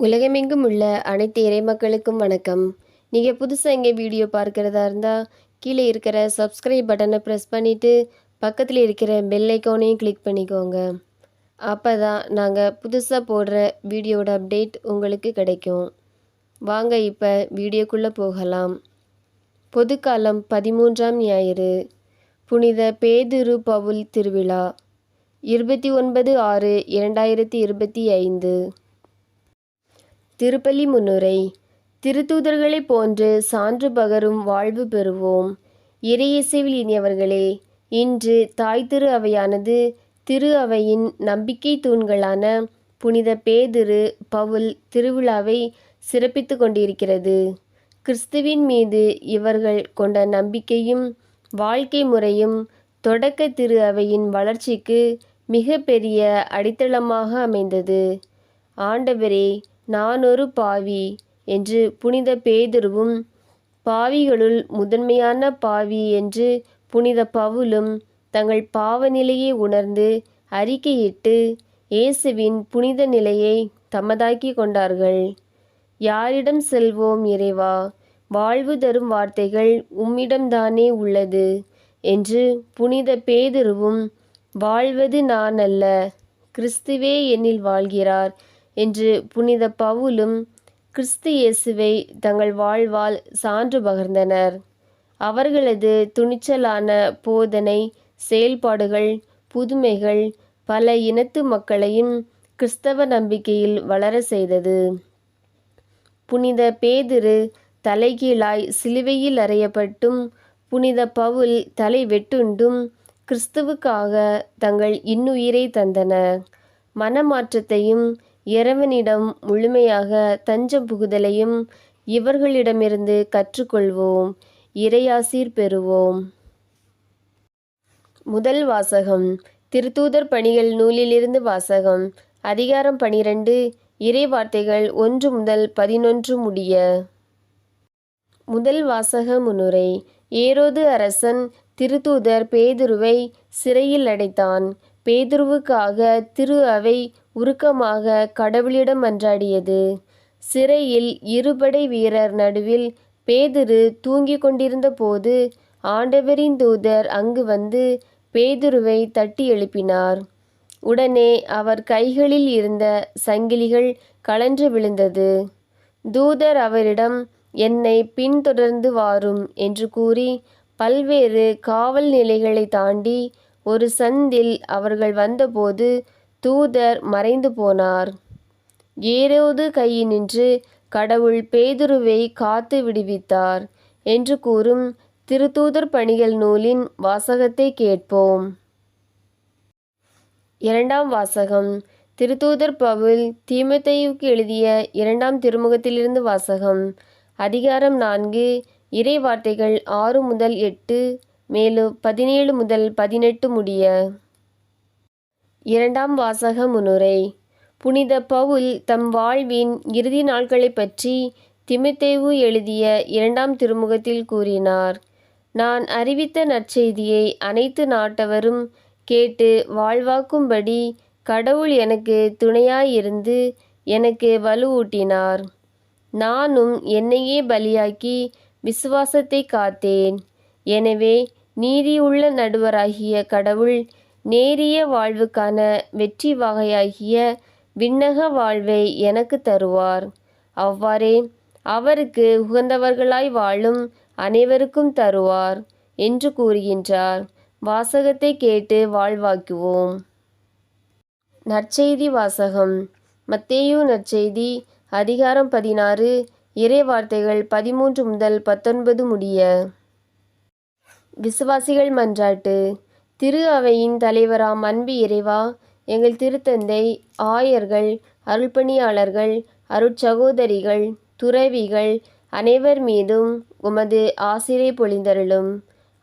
உலகமெங்கும் உள்ள அனைத்து இறைமக்களுக்கும் வணக்கம். நீங்கள் புதுசாக எங்கே வீடியோ பார்க்குறதா இருந்தால் கீழே இருக்கிற சப்ஸ்கிரைப் பட்டனை ப்ரெஸ் பண்ணிவிட்டு பக்கத்தில் இருக்கிற பெல் ஐக்கானையும் கிளிக் பண்ணிக்கோங்க. அப்போ தான் நாங்கள் புதுசாக போடுற வீடியோட அப்டேட் உங்களுக்கு கிடைக்கும். வாங்க இப்போ வீடியோக்குள்ளே போகலாம். பொதுக்காலம் பதிமூன்றாம் ஞாயிறு புனித பேதுரு பவுல் திருவிழா இருபத்தி ஒன்பது ஆறு இரண்டாயிரத்தி இருபத்தி ஐந்து. திருப்பலி முன்னுரை. திருத்தூதர்களைப் போன்று சான்று பகரும் வாழ்வு பெறுவோம். இறையசைவில் இனியவர்களே இன்று தாய் திரு அவையானது திரு அவையின் நம்பிக்கை தூண்களான புனித பேதிரு பவுல் திருவிழாவை சிறப்பித்து கொண்டிருக்கிறது. கிறிஸ்துவின் மீது இவர்கள் கொண்ட நம்பிக்கையும் வாழ்க்கை முறையும் தொடக்க திரு அவையின் வளர்ச்சிக்கு மிக பெரிய அடித்தளமாக அமைந்தது. ஆண்டவரே நான் ஒரு பாவி என்று புனித பேதுருவும் பாவிகளுள் முதன்மையான பாவி என்று புனித பவுலும் தங்கள் பாவ நிலையை உணர்ந்து அறிக்கையிட்டு இயேசுவின் புனித நிலையை தமதாக்கி கொண்டார்கள். யாரிடம் செல்வோம் இறைவா வாழ்வு தரும் வார்த்தைகள் உம்மிடம்தானே உள்ளது என்று புனித பேதுருவும் வாழ்வது நான் அல்ல கிறிஸ்துவே என்னில் வாழ்கிறார் என்று புனித பவுலும் கிறிஸ்து இயேசுவை தங்கள் வாழ்வால் சான்று பகர்ந்தனர். அவர்களது துணிச்சலான போதனை செயல்பாடுகள் புதுமைகள் பல இனத்து மக்களையும் கிறிஸ்தவ நம்பிக்கையில் வளர செய்தது. புனித பேதிரு தலைகீழாய் சிலுவையில் அறையப்பட்டும் புனித பவுல் தலை வெட்டுண்டும் கிறிஸ்துவுக்காக தங்கள் இன்னுயிரை தந்தனர். மனமாற்றத்தையும் இறைவனிடம் முழுமையாக தஞ்சம் புகுதலையும் இவர்களிடமிருந்து கற்றுக்கொள்வோம். இறையாசீர் பெறுவோம். முதல் வாசகம். திருத்தூதர் பணிகள் நூலிலிருந்து வாசகம். அதிகாரம் பனிரெண்டு. இறை வார்த்தைகள் ஒன்று முதல் பதினொன்று முடிய. முதல் வாசக முன்னுரை ஏரோது அரசன் திருத்தூதர் பேதுருவை சிறையில் அடைத்தான். பேதுருவுக்காக திரு அவை உருக்கமாக கடவுளிடம் மன்றாடியது சிறையில் இருபடை வீரர் நடுவில் பேதுரு தூங்கிக் கொண்டிருந்த போது ஆண்டவரின் தூதர் அங்கு வந்து பேதுருவை தட்டி எழுப்பினார். உடனே அவர் கைகளில் இருந்த சங்கிலிகள் கலன்று விழுந்தது. தூதர் அவரிடம் என்னை பின்தொடர்ந்து வாரும் என்று கூறி பல்வேறு காவல் நிலைகளை தாண்டி ஒரு சந்தில் அவர்கள் வந்தபோது தூதர் மறைந்து போனார். ஏரோது கையினின்று கடவுள் பேதுருவை காத்து விடுவித்தார் என்று கூறும் திருத்தூதர் பணிகள் நூலின் வாசகத்தை கேட்போம். இரண்டாம் வாசகம். திருத்தூதர் பவுல் தீமத்தையுக்கு எழுதிய இரண்டாம் திருமுகத்திலிருந்து வாசகம். அதிகாரம் நான்கு. இறை வார்த்தைகள் ஆறு முதல் எட்டு. மேலும் பதினேழு முதல் பதினெட்டு முடிய இரண்டாம் வாசக முன்னுரை புனித பவுல் தம் வாழ்வின் இறுதி நாட்களைப் பற்றி திமித்தேவு எழுதிய இரண்டாம் திருமுகத்தில் கூறினார் நான் அறிவித்த நற்செய்தியை அனைத்து நாட்டவரும் கேட்டு வாழ்வாக்கும்படி கடவுள் எனக்கு துணையாயிருந்து எனக்கு வலுவூட்டினார். நானும் என்னையே பலியாக்கி விசுவாசத்தை காத்தேன். எனவே நீதியுள்ள நடுவராகிய கடவுள் நேரிய வாழ்வுக்கான வெற்றி வகையாகிய விண்ணக வாழ்வை எனக்கு தருவார். அவ்வாறே அவருக்கு உகந்தவர்களாய் வாழும் அனைவருக்கும் தருவார் என்று கூறுகின்றார். வாசகத்தை கேட்டு வாழ்வாக்குவோம். நற்செய்தி வாசகம். மத்தேயு நற்செய்தி அதிகாரம் பதினாறு இறை வார்த்தைகள் பதிமூன்று முதல் பத்தொன்பது முடிய விசுவாசிகள் மன்றாட்டு. திரு அவையின் தலைவராம் அன்பு இறைவா எங்கள் திருத்தந்தை ஆயர்கள் அருள்பணியாளர்கள் அருட்சகோதரிகள் துறவிகள் அனைவர் மீதும் உமது ஆசிரை பொழிந்தருளும்.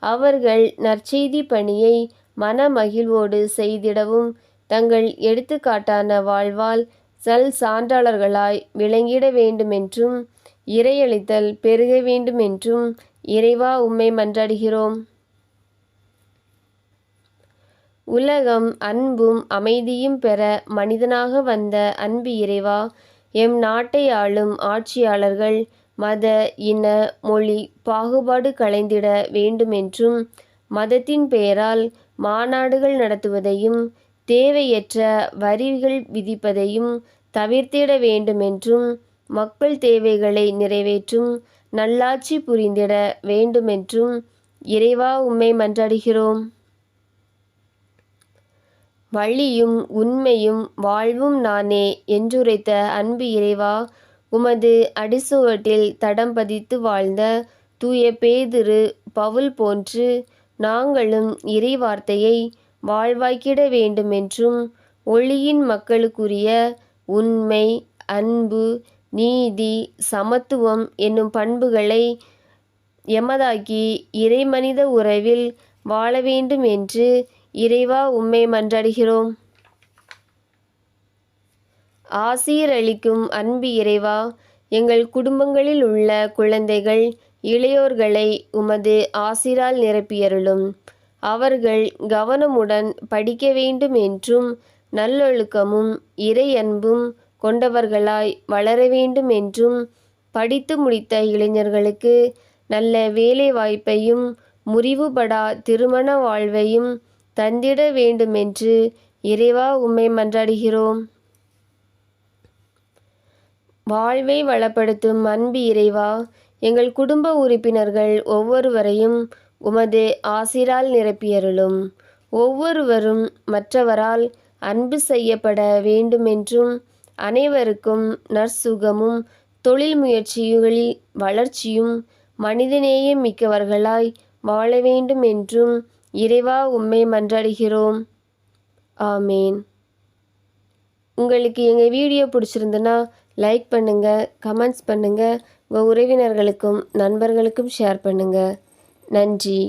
அவர்கள் நற்செய்தி பணியை மனமகிழ்வோடு செய்திடவும் தங்கள் எடுத்துக்காட்டான வாழ்வால் சல் சான்றாளர்களாய் விளங்கிட வேண்டுமென்றும் இறையளித்தல் பெருக வேண்டுமென்றும் இறைவா உம்மை மன்றாடுகிறோம். உலகம் அன்பும் அமைதியும் பெற மனிதனாக வந்த அன்பு இறைவா எம் நாட்டை ஆளும் ஆட்சியாளர்கள் மத இன மொழி பாகுபாடு களைந்திட வேண்டுமென்றும் மதத்தின் பெயரால் மாநாடுகள் நடத்துவதையும் தேவையற்ற வரிகள் விதிப்பதையும் தவிர்த்திட வேண்டுமென்றும் மக்கள் தேவைகளை நிறைவேற்றும் நல்லாட்சி புரிந்திட வேண்டுமென்றும் இறைவா உம்மை மன்றாடுகிறோம். வழியும் உண்மையும் வாழ்வும் நானே என்றுரைத்த அன்பு இறைவா உமது அடிசுவட்டில் தடம் பதித்து வாழ்ந்த தூய பேதிரு பவுல் போன்று நாங்களும் இறை வார்த்தையை வாழ்வாக்கிட வேண்டுமென்றும் ஒளியின் மக்களுக்குரிய உண்மை அன்பு நீதி சமத்துவம் என்னும் பண்புகளை எமதாக்கி இறைமனித உறவில் வாழ வேண்டும் என்று இறைவா உம்மை மன்றாடுகிறோம். ஆசீரளிக்கும் அன்பு இறைவா எங்கள் குடும்பங்களில் உள்ள குழந்தைகள் இளையோர்களை உமது ஆசிரால் நிரப்பியருளும். அவர்கள் கவனமுடன் படிக்க வேண்டும் என்றும் நல்லொழுக்கமும் இறை அன்பும் கொண்டவர்களாய் வளர வேண்டும் என்றும் படித்து முடித்த இளைஞர்களுக்கு நல்ல வேலை வாய்ப்பையும் முறிவுபடா திருமண வாழ்வையும் தந்திட வேண்டுமென்று இறைவா உம்மை மன்றாடுகிறோம். வாழ்வை வளப்படுத்தும் அன்பு இறைவா எங்கள் குடும்ப உறுப்பினர்கள் ஒவ்வொருவரையும் உமது ஆசிரால் நிரப்பியருளும். ஒவ்வொருவரும் மற்றவரால் அன்பு செய்யப்பட வேண்டுமென்றும் அனைவருக்கும் நற்சுகமும் தொழில் முயற்சிகளில் வளர்ச்சியும் மனிதநேயம் மிக்கவர்களாய் வாழ வேண்டும் என்றும் இறைவா உம்மை மன்றாடுகிறோம். ஆமேன். உங்களுக்கு எங்கள் வீடியோ பிடிச்சிருந்துன்னா லைக் பண்ணுங்கள் கமெண்ட்ஸ் பண்ணுங்கள் உங்கள் உறவினர்களுக்கும் நண்பர்களுக்கும் ஷேர் பண்ணுங்கள் நன்றி.